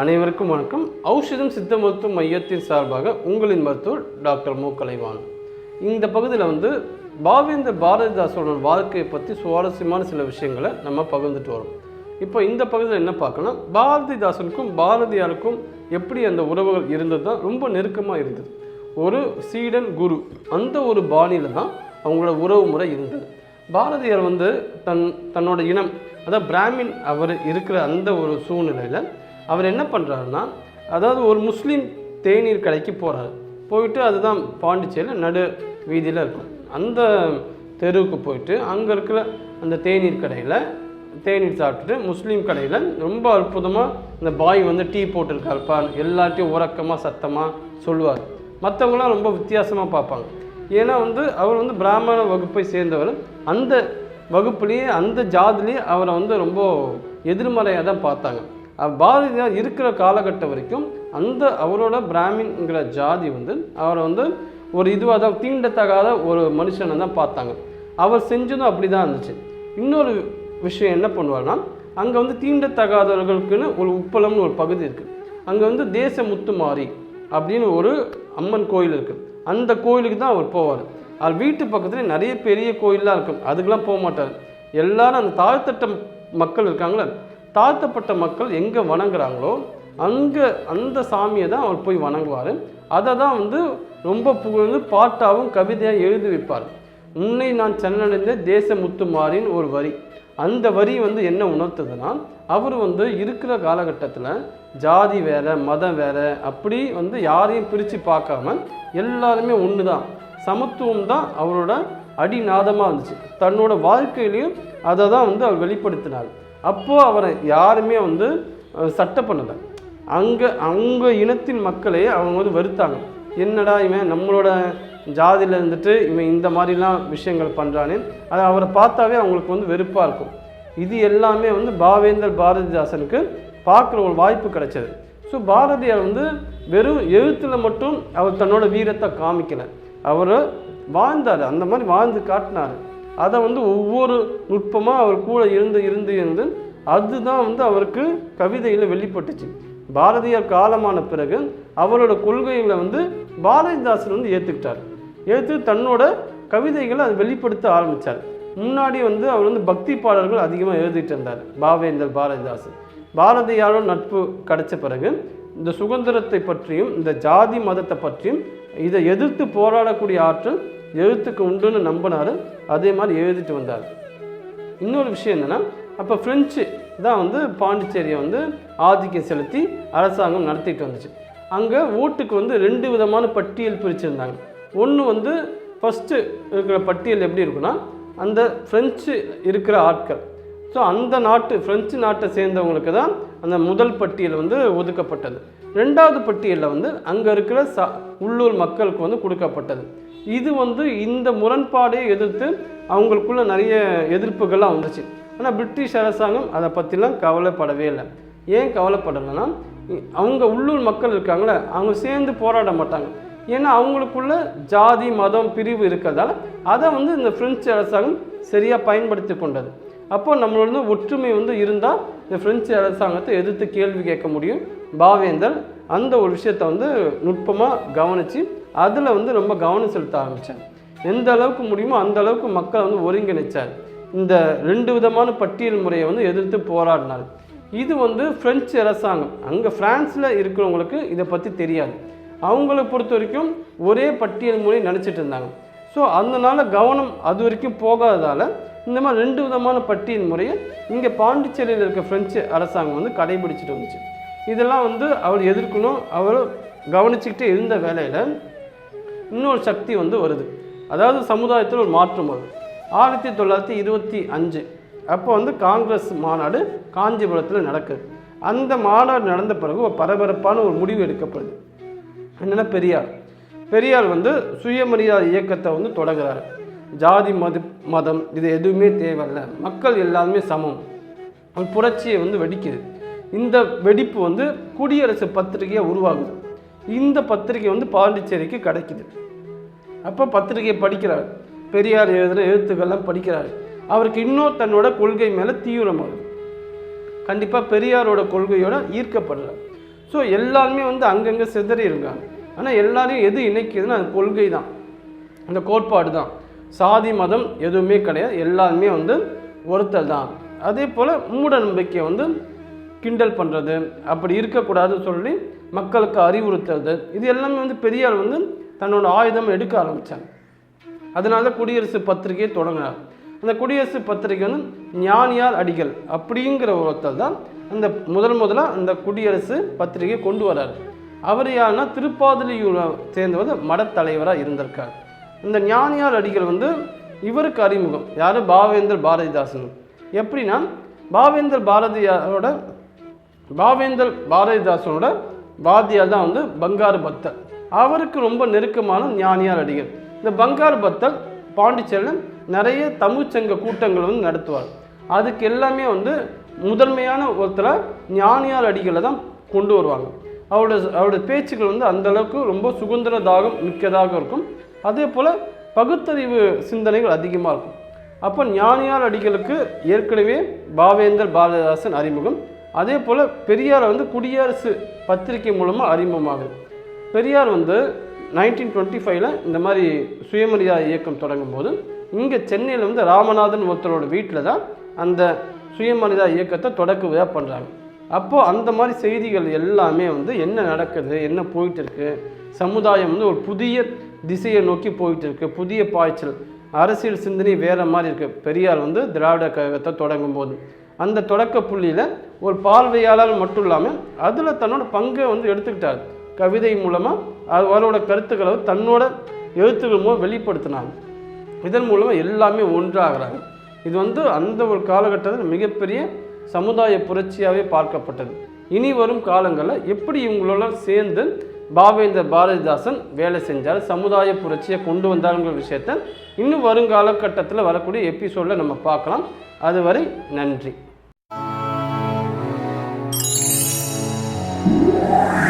அனைவருக்கும் வணக்கம். ஔஷதம் சித்த மருத்துவ மையத்தின் சார்பாக உங்களின் மருத்துவர் டாக்டர் மு. கலைவான் இந்த பகுதியில் வந்து பாவேந்தர் பாரதிதாசனோட வாழ்க்கையை பற்றி சுவாரஸ்யமான சில விஷயங்களை நம்ம பகிர்ந்துட்டு வரோம். இப்போ இந்த பகுதியில் என்ன பார்க்கலாம் பாரதிதாசனுக்கும் பாரதியாருக்கும் எப்படி அந்த உறவுகள் இருந்தது தான் ரொம்ப நெருக்கமாக இருந்தது. ஒரு சீடன் குரு அந்த ஒரு பாணியில் தான் அவங்களோட உறவு முறை இருந்தது. பாரதியார் வந்து தன் தன்னோட இனம் அதாவது பிராமின் அவர் இருக்கிற அந்த ஒரு சூழ்நிலையில் அவர் என்ன பண்ணுறாருன்னா அதாவது ஒரு முஸ்லீம் தேநீர் கடைக்கு போகிறாரு போயிட்டு அதுதான் பாண்டிச்சேரியில் நடு வீதியில் இருக்கும். அந்த தெருவுக்கு போயிட்டு அங்கே இருக்கிற அந்த தேநீர் கடையில் தேநீர் சாப்பிட்டுட்டு முஸ்லீம் கடையில் ரொம்ப அற்புதமாக இந்த பாய் வந்து டீ போட்டிருக்காருப்பா எல்லாத்தையும் உறக்கமாக சத்தமாக சொல்லுவார். மற்றவங்களாம் ரொம்ப வித்தியாசமாக பார்ப்பாங்க. ஏன்னா வந்து அவர் வந்து பிராமண வகுப்பை சேர்ந்தவர். அந்த வகுப்புலேயே அந்த ஜாதிலேயே அவரை வந்து ரொம்ப எதிர்மறையாக தான் பார்த்தாங்க. பாரதியார் இருக்கிற காலகட்டம் வரைக்கும் அந்த அவரோட பிராமின்ங்கிற ஜாதி வந்து அவரை வந்து ஒரு இதுவாக தான் தீண்டத்தகாத ஒரு மனுஷனை தான் பார்த்தாங்க. அவர் செஞ்சதும் அப்படி தான் இருந்துச்சு. இன்னொரு விஷயம் என்ன பண்ணுவார்னா அங்கே வந்து தீண்டத்தகாதவர்களுக்குன்னு ஒரு உப்பளம்னு ஒரு பகுதி இருக்குது அங்கே வந்து தேச முத்துமாரி அப்படின்னு ஒரு அம்மன் கோயில் இருக்குது அந்த கோயிலுக்கு தான் அவர் போவார். அவர் வீட்டு பக்கத்தில் நிறைய பெரிய கோயிலெலாம் இருக்கும். அதுக்கெலாம் போக மாட்டார். எல்லாரும் அந்த தாழ்த்தட்ட மக்கள் இருக்காங்களே தாழ்த்தப்பட்ட மக்கள் எங்கே வணங்குறாங்களோ அங்கே அந்த சாமியை தான் அவர் போய் வணங்குவார். அதை தான் வந்து ரொம்ப புகழ்ந்து பாட்டாகவும் கவிதையாக எழுதி வைப்பார். உன்னை நான் சென்னடைந்த தேச முத்துமாரின் ஒரு வரி. அந்த வரி வந்து என்ன உணர்த்துதுன்னா அவர் வந்து இருக்கிற காலகட்டத்தில் ஜாதி வேற மதம் வேற அப்படி வந்து யாரையும் பிரித்து பார்க்காம எல்லாருமே ஒன்று தான் சமத்துவம் தான் அவரோட அடிநாதமாக இருந்துச்சு. தன்னோட வாழ்க்கையிலையும் அதை தான் வந்து அவர் வெளிப்படுத்தினார். அப்போது அவரை யாருமே வந்து சட்டை பண்ணலை. அங்கே அவங்க இனத்தின் மக்களே அவங்க வந்து வெறுத்தாங்க. என்னடா இவன் நம்மளோட ஜாதியில் இருந்துட்டு இவன் இந்த மாதிரிலாம் விஷயங்கள் பண்ணுறானே அது அவரை பார்த்தாவே அவங்களுக்கு வந்து வெறுப்பாக இருக்கும். இது எல்லாமே வந்து பாவேந்தர் பாரதிதாசனுக்கு பார்க்குற ஒரு வாய்ப்பு கிடைச்சது. ஸோ பாரதியார் வந்து வெறும் எழுத்தில் மட்டும் அவர் தன்னோட வீரத்தை காமிக்கலை. அவர் வாழ்ந்தார். அந்த மாதிரி வாழ்ந்து காட்டினார். அதை வந்து ஒவ்வொரு நுட்பமாக அவர் கூட இருந்து இருந்து இருந்து அதுதான் வந்து அவருக்கு கவிதையில் வெளிப்பட்டுச்சு. பாரதியார் காலமான பிறகு அவரோட கொள்கைகளை வந்து பாரதிதாசன் வந்து ஏற்றுக்கிட்டார் ஏற்று தன்னோட கவிதைகளை அது வெளிப்படுத்த ஆரம்பித்தார் முன்னாடி வந்து அவர் வந்து பக்தி பாடல்கள் அதிகமாக எழுதிட்டு இருந்தார் பாவேந்தர் பாரதிதாசன். பாரதியாரோட நட்பு கிடைச்ச பிறகு இந்த சுதந்திரத்தை பற்றியும் இந்த ஜாதி மதத்தை பற்றியும் இதை எதிர்த்து போராடக்கூடிய ஆற்றல் எழுத்துக்கு உண்டுன்னு நம்பினார் அதே மாதிரி எழுதிட்டு வந்தார். இன்னொரு விஷயம் என்னென்னா அப்போ ஃப்ரெஞ்சு தான் வந்து பாண்டிச்சேரியை வந்து ஆதிக்கம் செலுத்தி அரசாங்கம் நடத்திட்டு வந்துச்சு. அங்கே ஓட்டுக்கு வந்து ரெண்டு விதமான பட்டியல் பிரிச்சிருந்தாங்க. ஒன்று வந்து ஃபஸ்ட்டு இருக்கிற பட்டியல் எப்படி இருக்குன்னா அந்த ஃப்ரெஞ்சு இருக்கிற ஆட்கள். ஸோ அந்த நாட்டு ஃப்ரெஞ்சு நாட்டை சேர்ந்தவங்களுக்கு தான் அந்த முதல் பட்டியல் வந்து ஒதுக்கப்பட்டது. ரெண்டாவது பட்டியலில் வந்து அங்கே இருக்கிற ச உள்ளூர் மக்களுக்கு வந்து கொடுக்கப்பட்டது. இது வந்து இந்த முரண்பாடையை எதிர்த்து அவங்களுக்குள்ள நிறைய எதிர்ப்புகள்லாம் வந்துச்சு. ஆனால் பிரிட்டிஷ் அரசாங்கம் அதை பற்றிலாம் கவலைப்படவே இல்லை. ஏன் கவலைப்படலைன்னா அவங்க உள்ளூர் மக்கள் இருக்காங்களே அவங்க சேர்ந்து போராட மாட்டாங்க. ஏன்னா அவங்களுக்குள்ள ஜாதி மதம் பிரிவு இருக்கிறதால அதை வந்து இந்த பிரெஞ்சு அரசாங்கம் சரியாக பயன்படுத்தி கொண்டது. அப்போ நம்மளோட ஒற்றுமை வந்து இருந்தால் இந்த பிரெஞ்சு அரசாங்கத்தை எதிர்த்து கேள்வி கேட்க முடியும். பாவேந்தர் அந்த ஒரு விஷயத்தை வந்து நுட்பமாக கவனித்து அதில் வந்து ரொம்ப கவனம் செலுத்த ஆரம்பித்தார் எந்த அளவுக்கு முடியுமோ அந்த அளவுக்கு மக்களை வந்து ஒருங்கிணைச்சார். இந்த ரெண்டு விதமான பட்டியல் முறையை வந்து எதிர்த்து போராடினார். இது வந்து பிரெஞ்சு அரசாங்கம். அங்கே ஃப்ரான்ஸில் இருக்கிறவங்களுக்கு இதை பற்றி தெரியாது. அவங்கள பொறுத்த வரைக்கும் ஒரே பட்டியல் முறை நினச்சிட்டு இருந்தாங்க. ஸோ அதனால கவனம் அது வரைக்கும் போகாததால் இந்த மாதிரி ரெண்டு விதமான பட்டியல் முறையை இங்கே பாண்டிச்சேரியில் இருக்க ஃப்ரெஞ்சு அரசாங்கம் வந்து கடைபிடிச்சிட்டு வந்துச்சு. இதெல்லாம் வந்து அவர் எதிர்க்கணும். அவர் கவனிச்சுக்கிட்டே இருந்த வேலையில் இன்னொரு சக்தி வந்து வருது. அதாவது சமுதாயத்தில் ஒரு மாற்றம் வருது. ஆயிரத்தி தொள்ளாயிரத்தி இருபத்தி அஞ்சு அப்போ வந்து காங்கிரஸ் மாநாடு காஞ்சிபுரத்தில் நடக்குது. அந்த மாநாடு நடந்த பிறகு ஒரு பரபரப்பான ஒரு முடிவு எடுக்கப்படுது. என்னென்னா பெரியார். பெரியார் வந்து சுயமரியாதை இயக்கத்தை வந்து தொடங்குறாரு. ஜாதி மது மதம் இது எதுவுமே தேவையில்ல. மக்கள் எல்லாருமே சமம். புரட்சியை வந்து வெடிக்குது. இந்த வெடிப்பு வந்து குடியரசு பத்திரிகையாக உருவாகுது. இந்த பத்திரிகை வந்து பாண்டிச்சேரிக்கு கிடைக்குது. அப்போ பத்திரிகையை படிக்கிறார். பெரியார் எழுதுகிற எழுத்துக்கள்லாம் படிக்கிறார். அவருக்கு இன்னும் தன்னோட கொள்கை மேலே தீவிரமாகுது கண்டிப்பாக பெரியாரோட கொள்கையோட ஈர்க்கப்படுறார். ஸோ எல்லாருமே வந்து அங்கங்கே சிதறி இருக்காங்க. ஆனால் எல்லாரையும் எது இணைக்குதுன்னா அது கொள்கை தான் அந்த கோட்பாடு தான் சாதி மதம் எதுவுமே கிடையாது. எல்லாருமே வந்து ஒருத்தர் தான் அதே போல் மூட நம்பிக்கை வந்து கிண்டல் பண்ணுறது அப்படி இருக்கக்கூடாதுன்னு சொல்லி மக்களுக்கு அறிவுறுத்துறது. இது எல்லாமே வந்து பெரியார் வந்து தன்னோட ஆயுதம் எடுக்க ஆரம்பித்தாங்க அதனால தான் குடியரசு பத்திரிகையை தொடங்கினார் அந்த குடியரசு பத்திரிகை வந்து ஞானியார் அடிகள் அப்படிங்கிற ஒருத்தர் தான் அந்த முதல் முதலாக அந்த குடியரசு பத்திரிகையை கொண்டு வரார். அவர் யாருன்னா திருப்பாதிரியூரை சேர்ந்தவர் மடத்தலைவராக இருந்திருக்கார். இந்த ஞானியார் அடிகள் வந்து இவருக்கு அறிமுகம். யார்? பாவேந்தர் பாரதிதாசன். எப்படின்னா பாவேந்தர் பாரதியாரோட பாவேந்தர் பாரதிதாசனோட வாத்தியார் தான் வந்து பங்காரு பத்தல். அவருக்கு ரொம்ப நெருக்கமான ஞானியார் அடிகள் இந்த பங்காரு பத்தர் பாண்டிச்சேரியில் நிறைய தமிழ்ச்சங்க கூட்டங்கள் வந்து நடத்துவார். அதுக்கு எல்லாமே வந்து முதன்மையான ஒருத்தரை ஞானியார் அடிகளை தான் கொண்டு வருவாங்க. அவரோட அவரோட பேச்சுக்கள் வந்து அந்த அளவுக்கு ரொம்ப சுதந்திர தாகம் மிக்கதாக இருக்கும். அதே போல் பகுத்தறிவு சிந்தனைகள் அதிகமாக இருக்கும். அப்போ ஞானியார் அடிகளுக்கு ஏற்கனவே பாவேந்தர் பாரதிதாசன் அறிமுகம். அதே போல் பெரியாரை வந்து குடியரசு பத்திரிகை மூலமாக அறிமுகமாகுது. பெரியார் வந்து நைன்டீன் டுவெண்ட்டி ஃபைவ்ல இந்த மாதிரி சுயமரியாதை இயக்கம் தொடங்கும் போது இங்கே சென்னையில் வந்து ராமநாதன் ஒருத்தரோட வீட்டில் தான் அந்த சுயமரியாதை இயக்கத்தை தொடக்க விழா பண்ணுறாங்க அப்போது அந்த மாதிரி செய்திகள் எல்லாமே வந்து என்ன நடக்குது என்ன போயிட்டு இருக்கு சமுதாயம் வந்து ஒரு புதிய திசையை நோக்கி போயிட்டு இருக்கு புதிய பாய்ச்சல் அரசியல் சிந்தனை வேறு மாதிரி இருக்குது பெரியார் வந்து திராவிட கழகத்தை தொடங்கும் போது அந்த தொடக்க புள்ளியில் ஒரு பார்வையாளர் மட்டும் இல்லாமல் அதில் தன்னோட பங்கை வந்து எடுத்துக்கிட்டார். கவிதை மூலமாக அவரோட கருத்துக்களை தன்னோட எழுத்துக்கள் மூலம் வெளிப்படுத்தினாங்க. இதன் மூலமாக எல்லாமே ஒன்றாகிறாங்க. இது வந்து அந்த ஒரு காலகட்டத்தில் மிகப்பெரிய சமுதாய புரட்சியாகவே பார்க்கப்பட்டது. இனி வரும் காலங்களில் எப்படி இவங்களோட சேர்ந்து பாவேந்தர் பாரதிதாசன் வேலை செஞ்சார் சமுதாய புரட்சியை கொண்டு வந்தாருங்கிற விஷயத்த இன்னும் வருங்காலகட்டத்தில் வரக்கூடிய எபிசோடில் நம்ம பார்க்கலாம். அதுவரை நன்றி. Yeah.